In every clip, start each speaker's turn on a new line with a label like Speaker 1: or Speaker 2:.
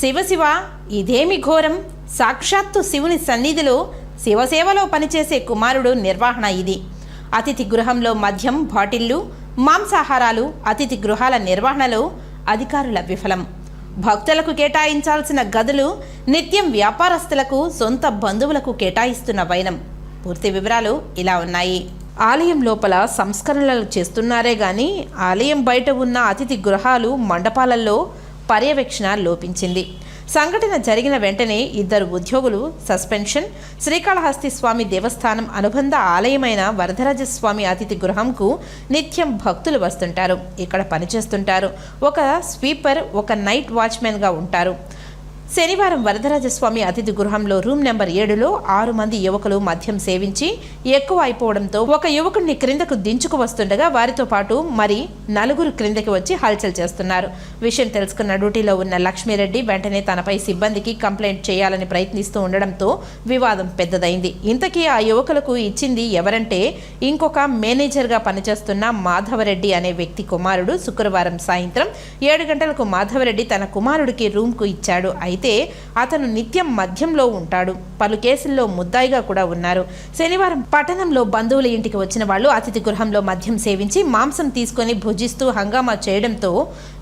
Speaker 1: శివశివ ఇదేమి ఘోరం? సాక్షాత్తు శివుని సన్నిధిలో శివసేవలో పనిచేసే కుమారుడు నిర్వహణ ఇది. అతిథి గృహంలో మద్యం బాటిళ్ళు మాంసాహారాలు అతిథి గృహాల నిర్వహణలో అధికారుల విఫలం. భక్తులకు కేటాయించాల్సిన గదులు నిత్యం వ్యాపారస్తులకు సొంత బంధువులకు కేటాయిస్తున్న వైనం. పూర్తి వివరాలు ఇలా ఉన్నాయి. ఆలయం లోపల సంస్కరణలు చేస్తున్నారే గాని ఆలయం బయట ఉన్న అతిథి గృహాలు మండపాలలో పర్యవేక్షణ లోపించింది. సంఘటన జరిగిన వెంటనే ఇద్దరు ఉద్యోగులు సస్పెన్షన్ శ్రీకాళహస్తి స్వామి దేవస్థానం అనుబంధ ఆలయమైన వరదరాజస్వామి అతిథి గృహంకు నిత్యం భక్తులు వస్తుంటారు. ఇక్కడ పనిచేస్తుంటారు. ఒక స్వీపర్ ఒక నైట్ వాచ్మెన్గా ఉంటారు. శనివారం వరదరాజస్వామి అతిథి గృహంలో రూమ్ నెంబర్ ఏడులో ఆరు మంది యువకులు మద్యం సేవించి ఎక్కువ అయిపోవడంతో ఒక యువకుడిని క్రిందకు దించుకు వస్తుండగా వారితో పాటు మరి నలుగురు క్రిందకి వచ్చి హల్చల్ చేస్తున్నారు. విషయం తెలుసుకున్న డ్యూటీలో ఉన్న లక్ష్మీరెడ్డి వెంటనే తనపై సిబ్బందికి కంప్లైంట్ చేయాలని ప్రయత్నిస్తూ ఉండడంతో వివాదం పెద్దదైంది. ఇంతకీ ఆ యువకులకు ఇచ్చింది ఎవరంటే ఇంకొక మేనేజర్గా పనిచేస్తున్న మాధవరెడ్డి అనే వ్యక్తి కుమారుడు. శుక్రవారం సాయంత్రం ఏడు గంటలకు మాధవరెడ్డి తన కుమారుడికి రూమ్కు ఇచ్చాడు. అయితే అయితే అతను నిత్యం మద్యంలో ఉంటాడు. పలు కేసుల్లో ముద్దాయిగా కూడా ఉన్నారు. శనివారం పట్టణంలో బంధువుల ఇంటికి వచ్చిన వాళ్ళు అతిథి గృహంలో మద్యం సేవించి మాంసం తీసుకొని భుజిస్తూ హంగామా చేయడంతో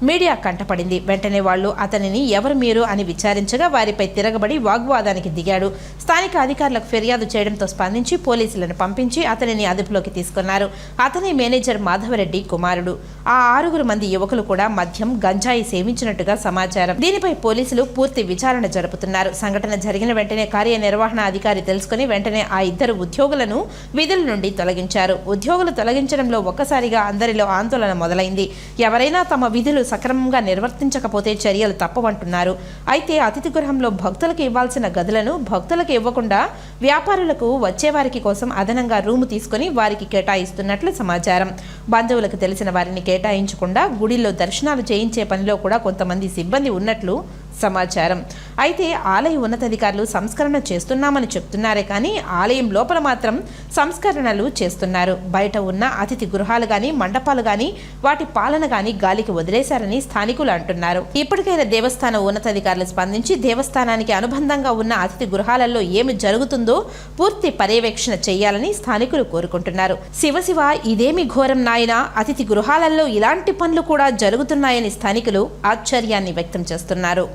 Speaker 1: మీడియా కంటపడింది. వెంటనే వాళ్ళు అతనిని ఎవరు మీరు అని విచారించగా వారిపై తిరగబడి వాగ్వాదానికి దిగాడు. స్థానిక అధికారులకు ఫిర్యాదు చేయడంతో స్పందించి పోలీసులను పంపించి అతనిని అదుపులోకి తీసుకున్నారు. అతని మేనేజర్ మాధవరెడ్డి కుమారుడు. ఆ ఆరుగురు మంది యువకులు కూడా మద్యం గంజాయి సేవించినట్టుగా సమాచారం. దీనిపై పోలీసులు పూర్తి విచారణ జరుపుతున్నారు. సంఘటన జరిగిన వెంటనే కార్యనిర్వహణ అధికారి తెలుసుకుని వెంటనే ఆ ఇద్దరు ఉద్యోగులను విధుల నుండి తొలగించారు. ఉద్యోగులు తొలగించడంలో ఒక్కసారిగా అందరిలో ఆందోళన మొదలైంది. ఎవరైనా తమ విధులు సక్రమంగా నిర్వర్తించకపోతే చర్యలు తప్పవంటున్నారు. అయితే అతిథి గృహంలో భక్తులకు ఇవ్వాల్సిన గదులను భక్తులకు ఇవ్వకుండా వ్యాపారులకు వచ్చేవారికి కోసం అదనంగా రూము తీసుకుని వారికి కేటాయిస్తున్నట్లు సమాచారం. బంధువులకు తెలిసిన వారిని కేటాయించకుండా గుడిలో దర్శనాలు చేయించే పనిలో కూడా కొంతమంది సిబ్బంది ఉన్నట్లు సమాచారం. అయితే ఆలయ ఉన్నతాధికారులు సంస్కరణ చేస్తున్నామని చెప్తున్నారే కానీ ఆలయం లోపల మాత్రం సంస్కరణలు చేస్తున్నారు. బయట ఉన్న అతిథి గృహాలు కానీ మండపాలు కానీ వాటి పాలన కానీ గాలికి వదిలేశారని స్థానికులు అంటున్నారు. ఇప్పటికైనా దేవస్థాన ఉన్నతాధికారులు స్పందించి దేవస్థానానికి అనుబంధంగా ఉన్న అతిథి గృహాలలో ఏమి జరుగుతుందో పూర్తి పర్యవేక్షణ చేయాలని స్థానికులు కోరుకుంటున్నారు. శివశివ ఇదేమి ఘోరం నాయన? అతిథి గృహాలలో ఇలాంటి పనులు కూడా జరుగుతున్నాయని స్థానికులు ఆశ్చర్యాన్ని వ్యక్తం చేస్తున్నారు.